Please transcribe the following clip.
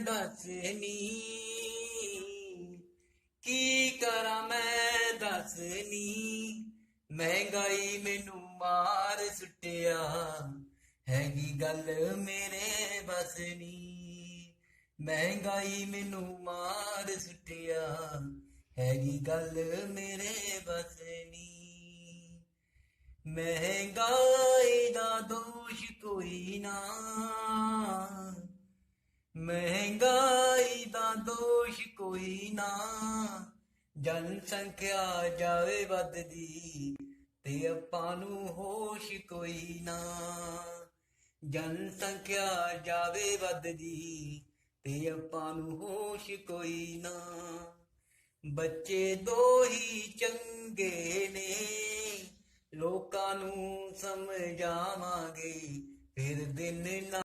ਦੱਸ ਨੀ ਕੀ ਕਰਾਂ ਮੈਂ ਦੱਸ ਨੀ ਮਹਿੰਗਾਈ ਮੈਨੂੰ ਮਾਰ ਸੁੱਟਿਆ। ਹੈਗੀ ਗੱਲ ਮੇਰੇ ਬਸ ਨੀ ਮਹਿੰਗਾਈ ਮੈਨੂੰ ਮਾਰ ਸੁੱਟਿਆ। ਹੈਗੀ ਗੱਲ ਮੇਰੇ ਬਸ ਨੀ ਮਹਿੰਗਾਈ ਦਾ ਦੋਸ਼ ਕੋਈ ਨਾ। ਮਹਿੰਗਾਈ ਕੋਈ ਨਾ ਜਨਸੰਖਿਆ ਜਾਵੇ ਵੱਧਦੀ ਤੇ ਆਪਾਂ ਨੂੰ ਹੋਸ਼ ਕੋਈ ਨਾ ਜਨਸੰਖਿਆ ਜਾਵੇ ਵੱਧਦੀ ਤੇ ਆਪਾਂ ਨੂੰ ਹੋਸ਼ ਕੋਈ ਨਾ ਬੱਚੇ ਦੋ ਹੀ ਚੰਗੇ ਨੇ ਲੋਕਾਂ ਨੂੰ ਸਮਝਾਵਾਂਗੇ ਫਿਰ ਦਿਨ ਨਾ